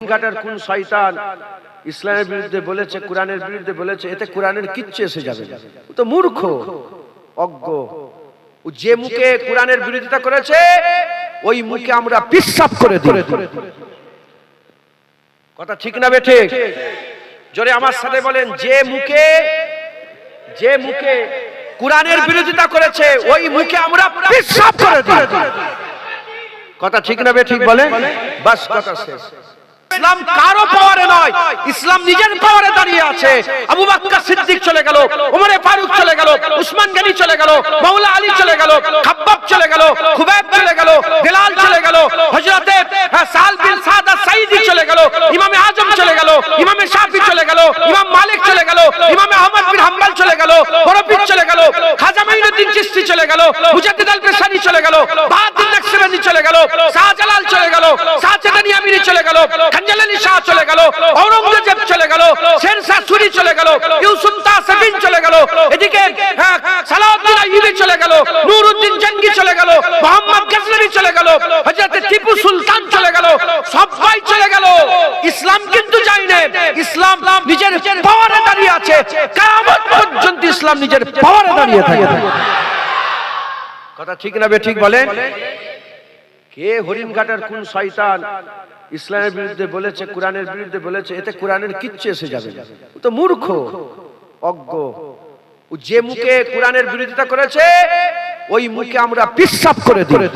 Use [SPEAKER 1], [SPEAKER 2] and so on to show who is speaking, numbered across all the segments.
[SPEAKER 1] কাটার কোন শয়তান। ইসলামের বিরুদ্ধে বলেছে, কোরআনের বিরুদ্ধে বলেছে, এতে কোরআনের কিচ্ছু এসে যাবে ও তো মূর্খ, অজ্ঞ। ও যে মুখে কোরআনের বিরোধিতা করেছে, ওই মুখে আমরা পিসাব করে দিই। কথা ঠিক না বেঠে জোরে আমার সাথে বলেন, যে মুখে যে মুখে কোরআনের বিরোধিতা করেছে, ওই মুখে আমরা পিসাব করে দিই। কথা ঠিক না বে ঠিক বলে? বাস, কথা শেষ। ইসলাম কারও পাওয়ারে নয় ইসলাম নিজের পাওয়ারে দাঁড়িয়ে আছে আবু বাক্কা সিদ্দিক চলে গেল ওমরে ফারুক চলে গেল উসমান গনি চলে গেল মাওলা আলী চলে গেল খাব্বাব চলে গেল খুবাইব চলে গেল বেলাল চলে গেল হযরতে হ্যাঁ, সাল বিন সাদা সাইদি চলে গেল ইমামে আজম চলে গেল ইমামে শাফি চলে গেল ইমাম মালিক চলে গেল ইমামে আহমদ বিন হাম্বল চলে গেল বড়পীর চলে গেল খাজা মাইনুদ্দিন চিশতি চলে গেল মুজাদ্দিদ আল পেশানি চলে গেল বাহাদুর নকশবন্দি চলে গেল শাহজালাল চলে গেল শাহজাদানি আমিরি চলে গেল খঞ্জালানি শাহ চলে গেল ঔরঙ্গজেব চলে গেল শের শাহ সুরি চলে গেল ইউসুফ তাসফিন চলে গেল এদিকে হ্যাঁ, সালাউদ্দিন আইয়ুবী চলে গেল নুরউদ্দিন জঙ্গি চলে গেল মোহাম্মদ গজনবী চলে গেল হযরত টিপু সুলতান চলে গেল সবাই চলে গেল। ইসলাম কিন্তু যায়নি ইসলাম নিজের পাওয়ারে দাঁড়িয়ে আছে। কিয়ামত পর্যন্ত ইসলাম নিজের পাওয়ারে দাঁড়িয়ে থাকে কথা ঠিক না বে ঠিক বলেন? কে হরিণ ঘাটার কোন শয়তান? ইসলামের বিরুদ্ধে বলেছে, কোরআনের বিরুদ্ধে বলেছে, এতে কোরআনের কিচ্ছু এসে যাবে তো মূর্খ, অজ্ঞ। যে মুখে কোরআনের বিরোধিতা করেছে, ওই মুখে আমরা পিসাব করে দিই।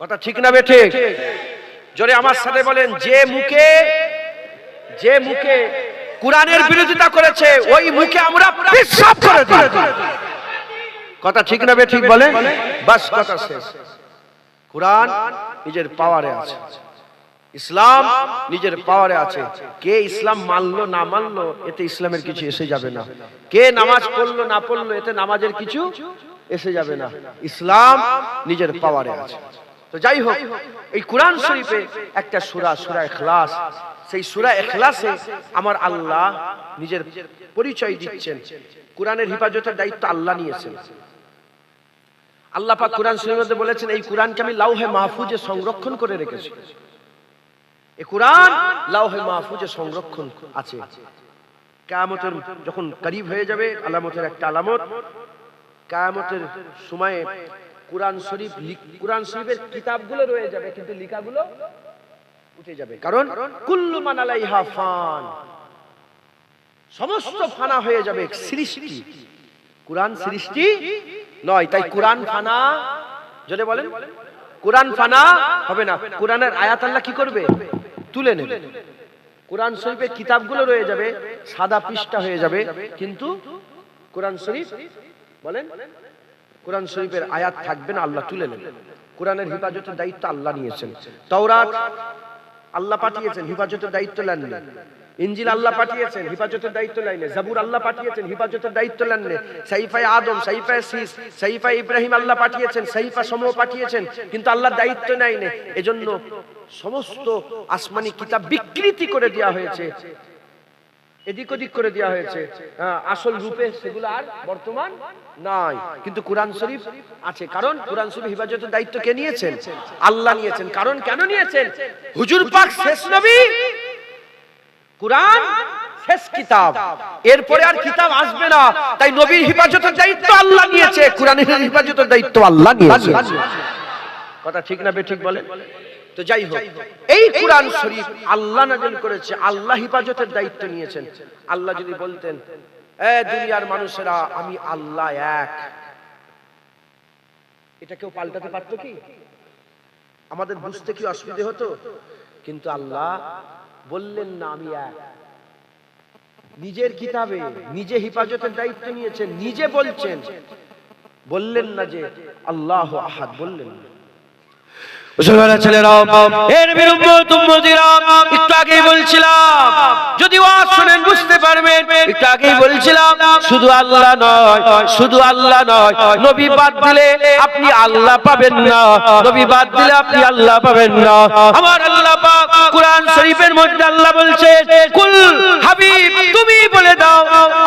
[SPEAKER 1] কথা ঠিক না বেঠে জোরে আমার সাথে বলেন, যে মুখে যে মুখে কোরআনের বিরোধিতা করেছে, ওই মুখে আমরা পিসাব করে দিই। কথা ঠিক না বে ঠিক বলে বাস কথা শেষ। কোরআন নিজের পাওয়ারে আছে। ইসলাম নিজের পাওয়ারে আছে। কে ইসলাম মানলো, না মানলো, এতে ইসলামের কিছু এসে যাবে না। কে নামাজ পড়ল, না পড়ল, এতে নামাজের কিছু এসে যাবে না। ইসলাম নিজের পাওয়ারে আছে। তো যাই হোক, এই কোরআন শরীফে একটা সূরা সূরা ইখলাস। সেই সূরা ইখলাসে আমার আল্লাহ নিজের পরিচয় দিচ্ছেন। কোরআনের হেফাজতের দায়িত্ব আল্লাহ নিয়েছেন। আল্লাহ পাক কোরআন মধ্যে বলেছেন, এই কোরআনকে আমি লাউহে মাহফুজে সংরক্ষণ করে রেখেছি। এই কোরআন লাউহে মাহফুজে সংরক্ষণ আছে। কিয়ামতের যখন করিব হয়ে যাবে, আলামতের একটা আলামত। কিয়ামতের সময়ে কোরআন শরীফ কোরআন শরীফের কিতাবগুলো রয়ে যাবে, কিন্তু লেখাগুলো উঠে যাবে। কারণ কুল্লু মান আলাইহা ফান। সমস্ত ফানা হয়ে যাবে সৃষ্টি। কোরআন সৃষ্টি নয়, তাই কোরআন ফানা যদি বলেন, কোরআন ফানা হবে না। কোরআনের আয়াত আল্লাহ কি করবে? তুলে নেবে। কোরআন শরীফের কিতাবগুলো রয়ে যাবে, সাদা পৃষ্ঠা হয়ে যাবে, কিন্তু কোরআন শরীফ, বলেন, কোরআন শরীফের আয়াত থাকবে না, আল্লাহ তুলে নেবেন কোরআনের হেফাজতের দায়িত্ব আল্লাহ নিয়েছেন। তাওরাত আল্লাহ পাঠিয়েছেন, হেফাজতের দায়িত্ব নেননি ইঞ্জিল আল্লাহ পাঠিয়েছেন হেফাজতের দায়িত্ব নেননি জাবুর আল্লাহ পাঠিয়েছেন হেফাজতের দায়িত্ব নেননি সাইফায় আদম সাইফায় শীষ সাইফায় ইব্রাহিম আল্লাহ পাঠিয়েছেন সাইফা সমূহ পাঠিয়েছেন কিন্তু আল্লাহ দায়িত্ব নেয়নি এজন্য সমস্ত আসমানি কিতাব বিকৃতি করে দেওয়া হয়েছে। এদিক ওদিক করে দেওয়া হয়েছে। হ্যাঁ, আসল রূপে সেগুলো আর বর্তমান নাই। কিন্তু কোরআন শরীফ আছে। কারণ কোরআন শরীফ হেফাজতের দায়িত্ব কে নিয়েছেন? আল্লাহ নিয়েছেন। কারণ কেন নিয়েছেন? হুজুর পাক শেষ নবী কোরআন, শেষ কিতাব। এরপরে আর কিতাব আসবে না। তাই নবীর হেফাজতের দায়িত্ব আল্লাহ নিয়েছে, কোরআনের হেফাজতের দায়িত্ব আল্লাহ নিয়েছে। কথা ঠিক না বে ঠিক বলেন? তো যাই হোক, এই কোরআন শরীফ আল্লাহ নাজিল করেছে, আল্লাহ হেফাজতের দায়িত্ব নিয়েছেন। আল্লাহ যদি বলতেন, এ দুনিয়ার মানুষেরা, আমি আল্লাহ এক। এটা কেউ পাল্টাতে পারতো কি? আমাদের বুঝতে কি অসুবিধে হতো? কিন্তু আল্লাহ বললেন না আমি এক। নিজের কিতাবে নিজে হেফাজতের দায়িত্ব নিয়েছেন, নিজে বলছেন। বললেন না যে আল্লাহ আহাদ, বললেন না।
[SPEAKER 2] বুঝতে পারবেন শুধু আল্লাহ নয়, শুধু আল্লাহ নয় আপনি আল্লাহ পাবেন না, নবী বাদ দিলে আপনি আল্লাহ পাবেন না। আমার আল্লাহ শরীফের মধ্যে আল্লাহ বলছে কুল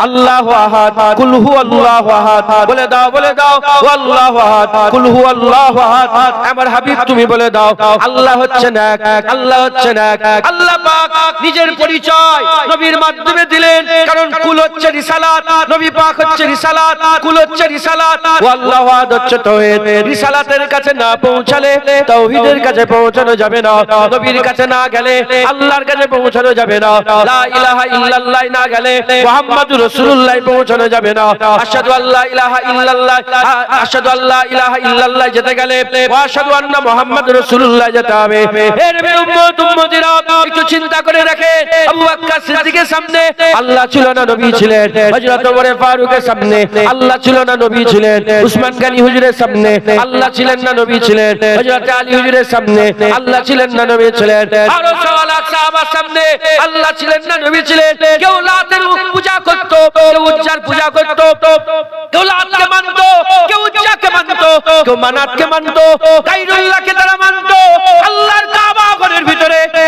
[SPEAKER 2] আল্লাহু আহাদ, কুল হু আল্লাহু আহাদ। বলে দাও বলে দাও আল্লাহু আহাদ, কুল হু আল্লাহু আহাদ। আমার হাবিব তুমি বলে দাও, আল্লাহ হচ্ছেন এক, আল্লাহ হচ্ছেন এক। আল্লাহ পাক নিজের পরিচয় নবীর মাধ্যমে দিলেন, কারণ কুল হচ্ছে রিসালাত, নবী পাক হচ্ছে রিসালাত, কুল হচ্ছে রিসালাত। ও ওয়াদ হচ্ছে তাওহীদ রিসালাতের কাছে না পৌঁছালে তাওহীদের কাছে পৌঁছানো যাবে না। নবীর কাছে না গেলে আল্লাহর কাছে পৌঁছানো যাবে না। লা ইলাহা ইল্লাল্লাহ না গেলে মুহাম্মাদুর রাসূলুল্লাহ পৌঁছানো যাবে না। আশহাদু আল্লা ইলাহা ইল্লাল্লাহ আশহাদু আল্লা ইলাহা ইল্লাল্লাহ যেতে গেলে আশহাদু আন্না মুহাম্মাদুর রাসূলুল্লাহ যেতে হবে। উম্মত, উম্মতিরা একটু চিন্তা করে রাখে আবু বকর সিদ্দিকের সামনে আল্লাহ ছিল না নবী ছিলেন। হযরত ওমর ফারুকের সামনে আল্লাহ ছিল না নবী ছিলেন। উসমান হুজুরের সামনে আল্লাহ ছিলেন না নবী ছিলেন। হযরত আলী হুজুরের সামনে আল্লাহ ছিলেন না নবী ছিলেন। আরও সওয়ালাত সামনে, আল্লাহ ছিলেন না নবী ছিলেন। কেউ লাতের পূজা করত কেউ উজ্জার পূজা করত, কেউ লাতকে মানত, কেউ উজ্জাকে মানত, কেউ মানাতকে মানত, গাইরুল্লাহকে তারা মানত ঘরের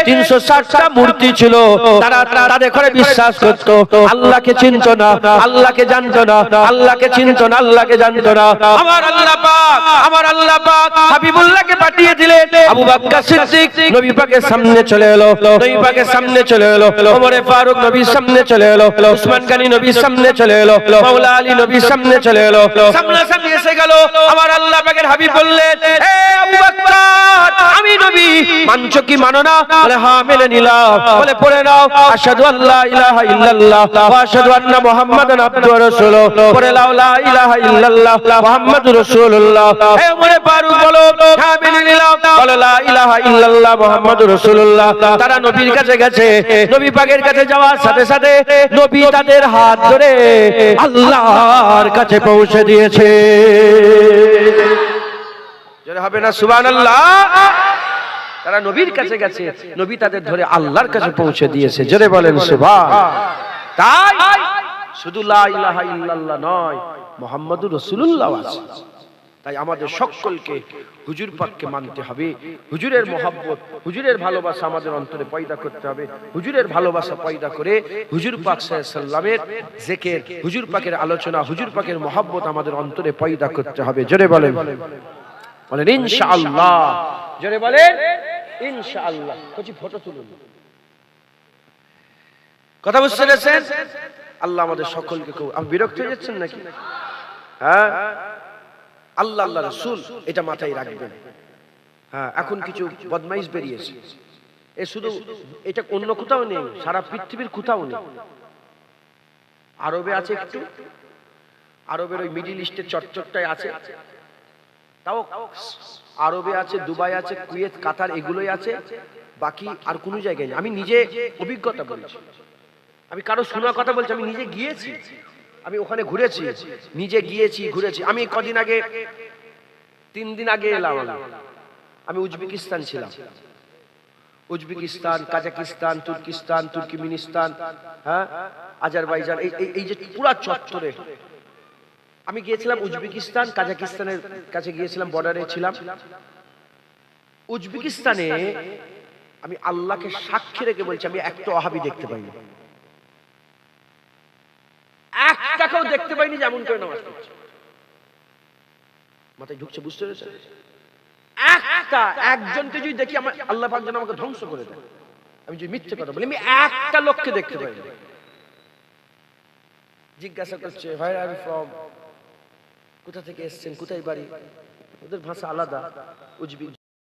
[SPEAKER 2] ভিতরে 360টা মূর্তি ছিল। তারা বিশ্বাস করত। আল্লাহকে চিনত না, আল্লাহকে জানতো না, আল্লাহকে চিনত না, আল্লাহকে জানতো না। আমার আল্লাহ আমার আল্লাহ হাবিবুল্লাহকে পাঠিয়ে দিলেন। আবু বকর সিদ্দিক নবী পাকের সামনে চলে এলো। নবী পাকের সামনে চলে এলো। ওমরে ফারুক নবীর সামনে চলে এলো। উসমান গনি নবীর সামনে চলে এলো। মাওলা আলী নবীর সামনে চলে এলো। সামনে এসে গেল। আমার আল্লাহ পাকের হাবিব বললেন মানছো কি মানো না? বলে হ্যাঁ মেনে নিলাম। বলে, পড়ে নাও। আশহাদু আল্লা ইলাহা ইল্লাল্লাহ ওয়া আশহাদু আন্না মুহাম্মাদান আবদুহু ওয়া রাসূলুহু। পড়ে লাও লা ইলাহা ইল্লাল্লাহ মুহাম্মাদুর রাসূলুল্লাহ। হে ওমরে ফারুক বলো হ্যাঁ মেনে নিলাম। বলে, লা ইলাহা ইল্লাল্লাহ মুহাম্মাদুর রাসূলুল্লাহ। তারা নবীর কাছে গেছে। নবী পাকের কাছে যাওয়ার সাথে সাথে নবী তাদের হাত ধরে আল্লাহর কাছে পৌঁছে দিয়েছে। হবে না, সুবহানাল্লাহ? তারা নবীর কাছে গেছে। নবী তাদের ধরে আল্লাহর কাছে পৌঁছে দিয়েছে। জোরে বলেন সুবহান। তাই শুধু ইল্লাল্লাহ নয় মুহাম্মাদুর রাসূলুল্লাহ আছে। তাই আমাদের সকলকে হুজুর পাককে মানতে হবে। হুজুরের মহাব্বত হুজুরের ভালোবাসা আমাদের অন্তরে পয়দা করতে হবে। হুজুরের ভালোবাসা পয়দা করে হুজুর পাক সাল্লামের জেকের হুজুর পাকের আলোচনা হুজুর পাকের মহাব্বত আমাদের অন্তরে পয়দা করতে হবে। জোরে বলেন। বলেন ইনশাআল্লাহ। জোরে বলেন। ইনশাআল্লাহ। কচি ফটো তুলুন। কথা বুঝতে পেরেছেন? আল্লাহ আমাদের সকলকে খুব আপনি বিরক্ত হয়ে যাচ্ছেন নাকি? হ্যাঁ? আল্লাহ আল্লাহ রসুল, এটা মাথায় রাখবেন। হ্যাঁ এখন কিছু বদমাইশ বেরিয়েছে। এ শুধু এটা অন্য কোথাও নেই, সারা পৃথিবীর কোথাও নেই। আরবে আছে একটু? আরবের ওই মিডিল ইস্টের চটচটটায় আছে? তাও আরবে আছে, দুবাই আছে, কুয়েত, কাতার, এগুলোই আছে, বাকি আর কোনো জায়গায় আমি নিজে অভিজ্ঞতা বলছি। আমি কারও শোনার কথা বলছি, আমি নিজে গিয়েছি। আমি ওখানে ঘুরেছি, নিজে গিয়েছি, ঘুরেছি। আমি কদিন আগে, তিন দিন আগে এলাম আমি। উজবেকিস্তান ছিলাম। উজবেকিস্তান, কাজাকিস্তান, তুর্কিস্তান, তুর্কিমিনিস্তান হ্যাঁ আজারবাইজান এই- এই যে পুরা চত্বরে আমি গিয়েছিলাম উজবেকিস্তান, কাজাকিস্তানের কাছে গিয়েছিলাম বর্ডারে ছিলাম। উজবেকিস্তানে আমি আল্লাহকে সাক্ষী রেখে বলছি, আমি একটা অহাবি দেখতে পাইনি। একটাকেও দেখতে পাইনি যেমন করে নামাজ পড়ছে। মাথায় ঢুকছে, বুঝতে পেরেছে একটা, একজনকে যদি দেখি, আমার আল্লাহ পাক আমাকে ধ্বংস করে দেয়। আমি যদি মিথ্যে কথা বলি, আমি একটা লোককে দেখতে পাইনি। জিজ্ঞাসা করছে ভাই ফ্রম কোথা থেকে এসছেন? কোথায় বাড়ি? ওদের ভাষা আলাদা উজবেক